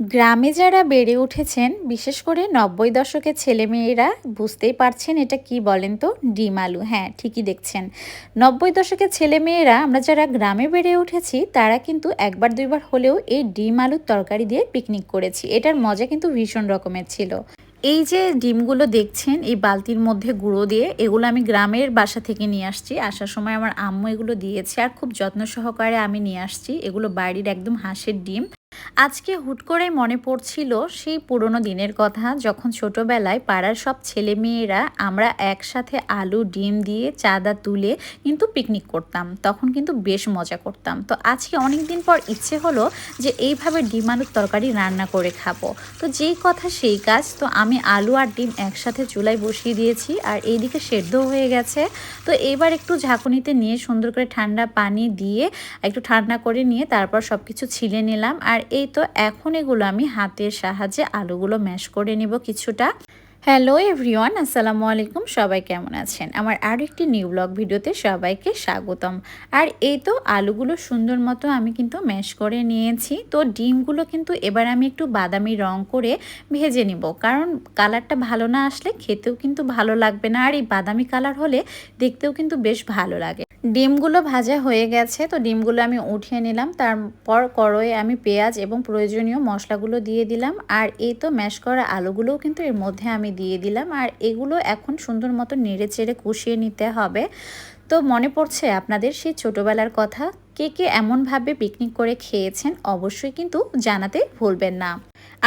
গ্রামে যারা বেড়ে উঠেছেন, বিশেষ করে নব্বই দশকের ছেলেমেয়েরা, বুঝতেই পারছেন এটা কি বলেন তো? ডিম আলু। হ্যাঁ ঠিকই দেখছেন। নব্বই দশকের ছেলেমেয়েরা, আমরা যারা গ্রামে বেড়ে উঠেছি, তারা কিন্তু একবার দুইবার হলেও এই ডিম আলুর তরকারি দিয়ে পিকনিক করেছি। এটার মজা কিন্তু ভীষণ রকমের ছিল। এই যে ডিমগুলো দেখছেন, এই বালতির মধ্যে গুঁড়ো দিয়ে, এগুলো আমি গ্রামের বাসা থেকে নিয়ে আসছি। আসার সময় আমার আম্মু এগুলো দিয়েছে আর খুব যত্ন সহকারে আমি নিয়ে আসছি। এগুলো বাড়ির একদম হাঁসের ডিম। আজকে হুট করে মনে পড়ছিল সেই পুরনো দিনের কথা, যখন ছোটবেলায় পাড়ার সব ছেলে মেয়েরা আমরা একসাথে আলু, ডিম দিয়ে চাঁদা তুলে কিন্তু পিকনিক করতাম। তখন কিন্তু বেশ মজা করতাম। তো আজকে অনেক দিন পর ইচ্ছে হলো যে এইভাবে ডিম আলুর তরকারি রান্না করে খাব। তো যেই কথা সেই কাজ। তো আমি আলু আর ডিম একসাথে চুলায় বসিয়ে দিয়েছি আর এইদিকে সেদ্ধ হয়ে গেছে। তো এবার একটু ঝাঁকুনিতে নিয়ে সুন্দর করে ঠান্ডা পানি দিয়ে একটু ঠান্ডা করে নিয়ে তারপর সব কিছু ছিলে নিলাম। আর এই তো এখন এগুলো আমি হাতের সাহায্যে আলুগুলো ম্যাশ করে নিব কিছুটা। হ্যালো এভরিওয়ান আসসালামু আলাইকুম, সবাই কেমন আছেন? আমার আর একটি নিউ ব্লগ ভিডিওতে সবাইকে স্বাগতম। আর এই তো আলুগুলো সুন্দর মতো আমি কিন্তু ম্যাশ করে নিয়েছি। তো ডিমগুলো কিন্তু এবার আমি একটু বাদামি রং করে ভেজে নিব। কারণ কালারটা ভালো না আসলে খেতেও কিন্তু ভালো লাগবে না। আর এই বাদামি কালার হলে দেখতেও কিন্তু বেশ ভালো লাগে। ডিমগুলো ভাজা হয়ে গেছে, তো ডিমগুলো আমি উঠিয়ে নিলাম। তারপর কড়য়ে আমি পেঁয়াজ এবং প্রয়োজনীয় মশলাগুলো দিয়ে দিলাম। আর এই তো ম্যাশ করা আলুগুলোও কিন্তু এর মধ্যে আমি দিয়ে দিলাম। আর এগুলো এখন সুন্দর মতো নেড়ে চেড়ে কষিয়ে নিতে হবে। তো মনে পড়ছে আপনাদের সেই ছোটোবেলার কথা? কে কে এমনভাবে পিকনিক করে খেয়েছেন? অবশ্যই কিন্তু জানাতে ভুলবেন না।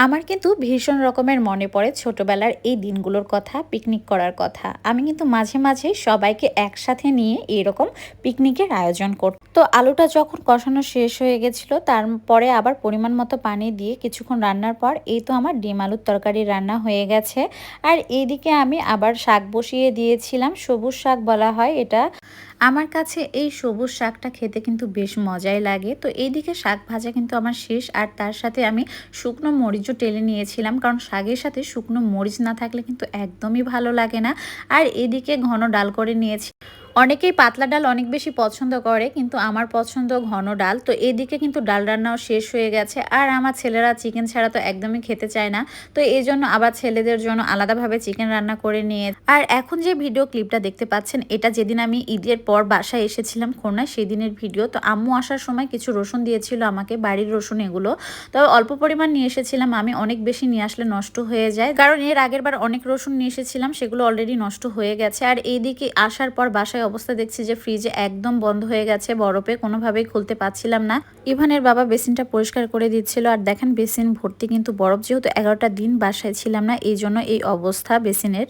আমার কিন্তু ভীষণ রকমের মনে পড়ে ছোটবেলার এই দিনগুলোর কথা পিকনিক করার কথা। আমি কিন্তু মাঝে মাঝে সবাইকে একসাথে নিয়ে এরকম পিকনিকের আয়োজন করত তো আলুটা যখন কষানো শেষ হয়ে গেছিল, তারপরে আবার পরিমাণ মতো পানি দিয়ে কিছুক্ষণ রান্নার পর এই তো আমার ডিম আলুর তরকারি রান্না হয়ে গেছে। আর এইদিকে আমি আবার শাক বসিয়ে দিয়েছিলাম, সবুজ শাক বলা হয় এটা। আমার কাছে এই সবুজ শাকটা খেতে কিন্তু বেশ মজাই লাগে। তো এইদিকে শাক ভাজা কিন্তু আমার শেষ, আর তার সাথে আমি শুকনো মরিচও টেলে নিয়েছিলাম, কারণ শাকের সাথে শুকনো মরিচ না থাকলে কিন্তু একদমই ভালো লাগে না। আর এদিকে ঘন ডাল করে নিয়েছি। অনেকেই পাতলা ডাল অনেক বেশি পছন্দ করে, কিন্তু আমার পছন্দ ঘন ডাল। তো এদিকে কিন্তু ডাল রান্নাও শেষ হয়ে গেছে। আর আমার ছেলেরা চিকেন ছাড়া তো একদমই খেতে চায় না। তো এই জন্য আবার ছেলেদের জন্য আলাদাভাবে চিকেন রান্না করে নিয়ে আর এখন যে ভিডিও ক্লিপটা দেখতে পাচ্ছেন, এটা যেদিন আমি ঈদের পর বাসায় এসেছিলাম খুলনায়, সেদিনের ভিডিও তো আম্মু আসার সময় কিছু রসুন দিয়েছিল আমাকে, বাড়ির রসুন এগুলো। তবে অল্প পরিমাণ নিয়ে এসেছিলাম, আমি অনেক বেশি নিয়ে আসলে নষ্ট হয়ে যায়। কারণ এর আগের বার অনেক রসুন নিয়ে এসেছিলাম, সেগুলো অলরেডি নষ্ট হয়ে গেছে। আর এইদিকে আসার পর বাসায় অবস্থা দেখছি যে ফ্রিজ একদম বন্ধ হয়ে গেছে, বরফে কোনোভাবেই খুলতে পারছিলাম না। ইভানের বাবা বেসিনটা পরিষ্কার করে দিচ্ছিল, আর দেখেন বেসিন ভর্তি, কিন্তু বরফ যেহেতু এগারোটা দিন বাসায় ছিলাম না এই জন্য এই অবস্থা বেসিনের।